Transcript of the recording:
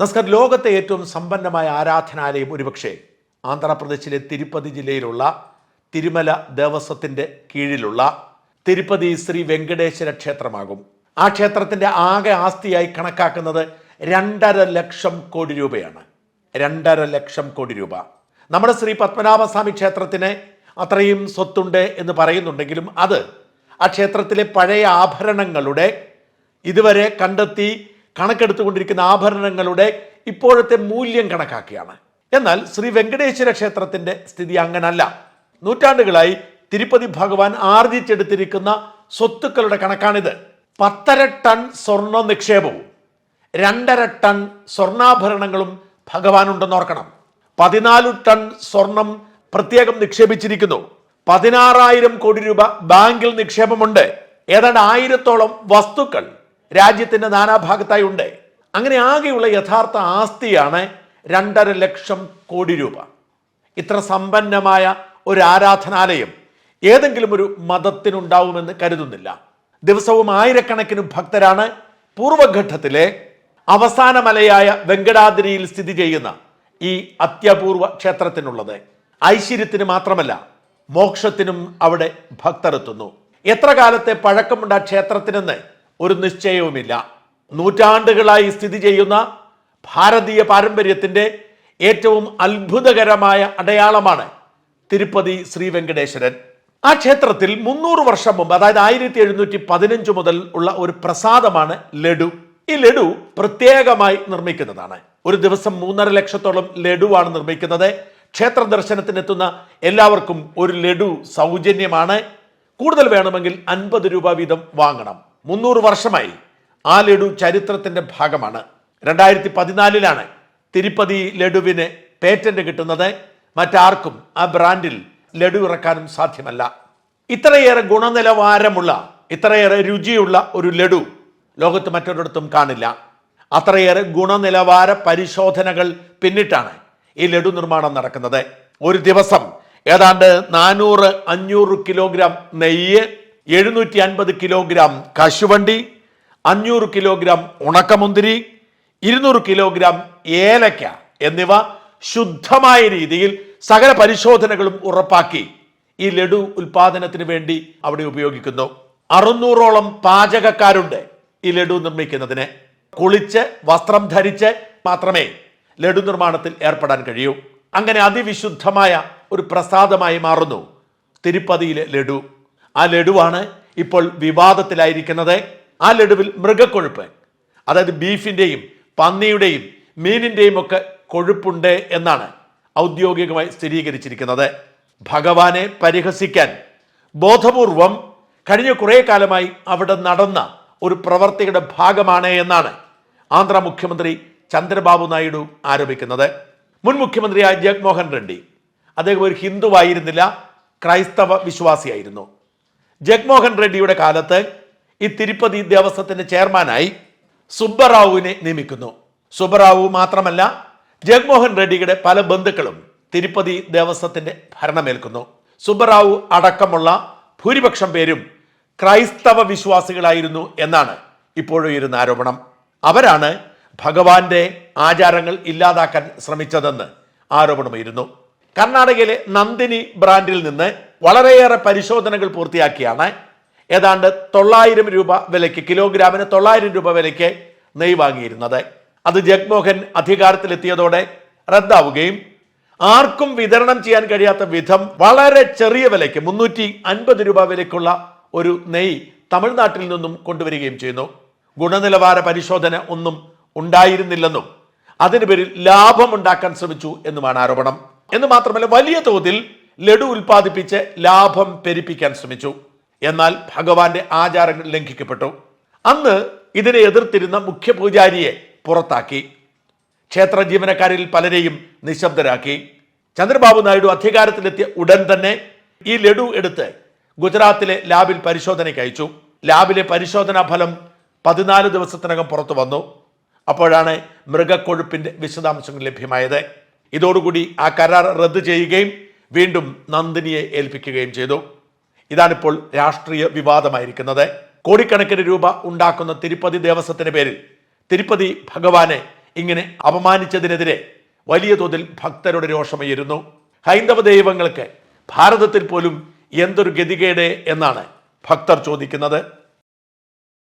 നമസ്കാരം ലോകത്തെ ഏറ്റവും സമ്പന്നമായ ആരാധനാലയം ഒരുപക്ഷേ ആന്ധ്രാപ്രദേശിലെ തിരുപ്പതി ജില്ലയിലുള്ള തിരുമല ദേവസ്വത്തിന്റെ കീഴിലുള്ള തിരുപ്പതി ശ്രീ വെങ്കടേശ്വര ക്ഷേത്രമാകും. ആ ക്ഷേത്രത്തിന്റെ ആകെ ആസ്തിയായി കണക്കാക്കുന്നത് രണ്ടര ലക്ഷം കോടി രൂപയാണ്. രണ്ടര ലക്ഷം കോടി രൂപ. നമ്മുടെ ശ്രീ പത്മനാഭസ്വാമി ക്ഷേത്രത്തിന് അത്രയും സ്വത്തുണ്ട് എന്ന് പറയുന്നുണ്ടെങ്കിലും അത് ആ ക്ഷേത്രത്തിലെ പഴയ ആഭരണങ്ങളുടെ ഇതുവരെ കണ്ടെത്തി കണക്കെടുത്തുകൊണ്ടിരിക്കുന്ന ആഭരണങ്ങളുടെ ഇപ്പോഴത്തെ മൂല്യം കണക്കാക്കിയാണ്. എന്നാൽ ശ്രീ വെങ്കടേശ്വര ക്ഷേത്രത്തിന്റെ സ്ഥിതി അങ്ങനല്ല. നൂറ്റാണ്ടുകളായി തിരുപ്പതി ഭഗവാൻ ആർജിച്ചെടുത്തിരിക്കുന്ന സ്വത്തുക്കളുടെ കണക്കാണിത്. പത്തര ടൺ സ്വർണ നിക്ഷേപവും രണ്ടര ടൺ സ്വർണാഭരണങ്ങളും ഭഗവാനുണ്ടെന്ന് ഓർക്കണം. പതിനാല് ടൺ സ്വർണം പ്രത്യേകം നിക്ഷേപിച്ചിരിക്കുന്നു. പതിനാറായിരം കോടി രൂപ ബാങ്കിൽ നിക്ഷേപമുണ്ട്. ഏതാണ്ട് ആയിരത്തോളം വസ്തുക്കൾ രാജ്യത്തിന്റെ നാനാഭാഗത്തായി ഉണ്ട്. അങ്ങനെ ആകെയുള്ള യഥാർത്ഥ ആസ്തിയാണ് രണ്ടര ലക്ഷം കോടി രൂപ. ഇത്ര സമ്പന്നമായ ഒരു ആരാധനാലയം ഏതെങ്കിലും ഒരു മതത്തിനുണ്ടാവുമെന്ന് കരുതുന്നില്ല. ദിവസവും ആയിരക്കണക്കിന് ഭക്തരാണ് പൂർവഘട്ടത്തിലെ അവസാന മലയായ വെങ്കടാദ്രിയിൽ സ്ഥിതി ചെയ്യുന്ന ഈ അത്യപൂർവ ക്ഷേത്രത്തിനുള്ളത്. ഐശ്വര്യത്തിന് മാത്രമല്ല മോക്ഷത്തിനും അവിടെ ഭക്തരെത്തുന്നു എത്ര കാലത്തെ പഴക്കമുണ്ട് ആ ക്ഷേത്രത്തിനെന്ന് ഒരു നിശ്ചയവുമില്ല. നൂറ്റാണ്ടുകളായി സ്ഥിതി ചെയ്യുന്ന ഭാരതീയ പാരമ്പര്യത്തിന്റെ ഏറ്റവും അത്ഭുതകരമായ അടയാളമാണ് തിരുപ്പതി ശ്രീ വെങ്കടേശ്വരൻ. ആ ക്ഷേത്രത്തിൽ മുന്നൂറ് വർഷം മുമ്പ് അതായത് ആയിരത്തി എഴുന്നൂറ്റി പതിനഞ്ച് മുതൽ ഉള്ള ഒരു പ്രസാദമാണ് ലഡു. ഈ ലഡു പ്രത്യേകമായി നിർമ്മിക്കുന്നതാണ്. ഒരു ദിവസം മൂന്നര ലക്ഷത്തോളം ലഡുവാണ് നിർമ്മിക്കുന്നത്. ക്ഷേത്ര ദർശനത്തിനെത്തുന്ന എല്ലാവർക്കും ഒരു ലഡു സൗജന്യമാണ്. കൂടുതൽ വേണമെങ്കിൽ അൻപത് രൂപ വീതം വാങ്ങണം. മുന്നൂറ് വർഷമായി ആ ലഡു ചരിത്രത്തിന്റെ ഭാഗമാണ്. രണ്ടായിരത്തി പതിനാലിലാണ് തിരുപ്പതി ലഡുവിന് പേറ്റന്റ് കിട്ടുന്നത്. മറ്റാർക്കും ആ ബ്രാൻഡിൽ ലഡു ഇറക്കാനും സാധ്യമല്ല. ഇത്രയേറെ ഗുണനിലവാരമുള്ള ഇത്രയേറെ രുചിയുള്ള ഒരു ലഡു ലോകത്ത് മറ്റൊരിടത്തും കാണില്ല. അത്രയേറെ ഗുണനിലവാര പരിശോധനകൾ പിന്നിട്ടാണ് ഈ ലഡു നിർമ്മാണം നടക്കുന്നത്. ഒരു ദിവസം ഏതാണ്ട് നാനൂറ് അഞ്ഞൂറ് കിലോഗ്രാം നെയ്യ് എഴുന്നൂറ്റി അൻപത് കിലോഗ്രാം കശുവണ്ടി അഞ്ഞൂറ് കിലോഗ്രാം ഉണക്കമുന്തിരി ഇരുന്നൂറ് കിലോഗ്രാം ഏലക്ക എന്നിവ ശുദ്ധമായ രീതിയിൽ സകല പരിശോധനകളും ഉറപ്പാക്കി ഈ ലഡു ഉൽപാദനത്തിന് വേണ്ടി അവിടെ ഉപയോഗിക്കുന്നു. അറുന്നൂറോളം പാചകക്കാരുണ്ട് ഈ ലഡു നിർമ്മിക്കുന്നതിന്. കുളിച്ച് വസ്ത്രം ധരിച്ച് മാത്രമേ ലഡു നിർമ്മാണത്തിൽ ഏർപ്പെടാൻ കഴിയൂ. അങ്ങനെ അതിവിശുദ്ധമായ ഒരു പ്രസാദമായി മാറുന്നു തിരുപ്പതിയിലെ ലഡു. ആ ലഡുവാണ് ഇപ്പോൾ വിവാദത്തിലായിരിക്കുന്നത്. ആ ലഡുവിൽ മൃഗക്കൊഴുപ്പ്. അതായത് ബീഫിന്റെയും പന്നിയുടെയും മീനിന്റെയും ഒക്കെ കൊഴുപ്പുണ്ട് എന്നാണ് ഔദ്യോഗികമായി സ്ഥിരീകരിച്ചിരിക്കുന്നത്. ഭഗവാനെ പരിഹസിക്കാൻ ബോധപൂർവം കഴിഞ്ഞ കുറേ കാലമായി അവിടെ നടന്ന ഒരു പ്രവർത്തിയുടെ ഭാഗമാണ് എന്നാണ് ആന്ധ്ര മുഖ്യമന്ത്രി ചന്ദ്രബാബു നായിഡു ആരോപിക്കുന്നത്. മുൻ മുഖ്യമന്ത്രിയായ ജഗ്മോഹൻ റെഡ്ഡി അദ്ദേഹം ഒരു ഹിന്ദുവായിരുന്നില്ല ക്രൈസ്തവ വിശ്വാസിയായിരുന്നു. ജഗ്മോഹൻ റെഡ്ഡിയുടെ കാലത്ത് ഈ തിരുപ്പതി ദേവസ്വത്തിന്റെ ചെയർമാനായി സുബ്ബറാവുവിനെ നിയമിക്കുന്നു. സുബ്ബറാവു മാത്രമല്ല ജഗ്മോഹൻ റെഡ്ഡിയുടെ പല ബന്ധുക്കളും തിരുപ്പതി ദേവസ്വത്തിന്റെ ഭരണമേൽക്കുന്നു. സുബ്ബറാവു അടക്കമുള്ള ഭൂരിപക്ഷം പേരും ക്രൈസ്തവ വിശ്വാസികളായിരുന്നു എന്നാണ് ഇപ്പോഴും ഇപ്പോഴുയരുന്ന ആരോപണം. അവരാണ് ഭഗവാന്റെ ആചാരങ്ങൾ ഇല്ലാതാക്കാൻ ശ്രമിച്ചതെന്ന് ആരോപണമായിരുന്നു. കർണാടകയിലെ നന്ദിനി ബ്രാൻഡിൽ നിന്ന് വളരെയേറെ പരിശോധനകൾ പൂർത്തിയാക്കിയാണ്. ഏതാണ്ട് തൊള്ളായിരം രൂപ വിലയ്ക്ക് കിലോഗ്രാമിന് തൊള്ളായിരം രൂപ വിലയ്ക്ക് നെയ് വാങ്ങിയിരുന്നത്. അത് ജഗ്മോഹൻ അധികാരത്തിലെത്തിയതോടെ റദ്ദാവുകയും ആർക്കും വിതരണം ചെയ്യാൻ കഴിയാത്ത വിധം വളരെ ചെറിയ വിലയ്ക്ക് മുന്നൂറ്റി അൻപത് രൂപ വിലയ്ക്കുള്ള ഒരു നെയ് തമിഴ്നാട്ടിൽ നിന്നും കൊണ്ടുവരികയും ചെയ്യുന്നു. ഗുണനിലവാര പരിശോധന ഒന്നും ഉണ്ടായിരുന്നില്ലെന്നും അതിന് പേരിൽ ലാഭം ഉണ്ടാക്കാൻ ശ്രമിച്ചു എന്നുമാണ് ആരോപണം. എന്ന് മാത്രമല്ല വലിയ തോതിൽ ലഡു ഉൽപ്പാദിപ്പിച്ച് ലാഭം പെരിപ്പിക്കാൻ ശ്രമിച്ചു. എന്നാൽ ഭഗവാന്റെ ആചാരങ്ങൾ ലംഘിക്കപ്പെട്ടു. അന്ന് ഇതിനെ എതിർത്തിരുന്ന മുഖ്യ പൂജാരിയെ പുറത്താക്കി. ക്ഷേത്ര ജീവനക്കാരിൽ പലരെയും നിശബ്ദരാക്കി. ചന്ദ്രബാബു നായിഡു അധികാരത്തിലെത്തിയ ഉടൻ തന്നെ ഈ ലഡു എടുത്ത് ഗുജറാത്തിലെ ലാബിൽ പരിശോധനയ്ക്ക് അയച്ചു. ലാബിലെ പരിശോധനാ ഫലം പതിനാല് ദിവസത്തിനകം പുറത്തു വന്നു. അപ്പോഴാണ് മൃഗക്കൊഴുപ്പിന്റെ വിശദാംശങ്ങൾ ലഭ്യമായത്. ഇതോടുകൂടി ആ കരാർ റദ്ദ് ചെയ്യുകയും വീണ്ടും നന്ദിനിയെ ഏൽപ്പിക്കുകയും ചെയ്തു. ഇതാണിപ്പോൾ രാഷ്ട്രീയ വിവാദമായിരിക്കുന്നത്. കോടിക്കണക്കിന് രൂപ ഉണ്ടാക്കുന്ന തിരുപ്പതി ദേവസ്വത്തിന്റെ പേരിൽ തിരുപ്പതി ഭഗവാനെ ഇങ്ങനെ അപമാനിച്ചതിനെതിരെ വലിയ തോതിൽ ഭക്തരുടെ രോഷമുയരുന്നു ഹൈന്ദവ ദൈവങ്ങൾക്ക് ഭാരതത്തിൽ പോലും എന്തൊരു ഗതികേട് എന്നാണ് ഭക്തർ ചോദിക്കുന്നത്.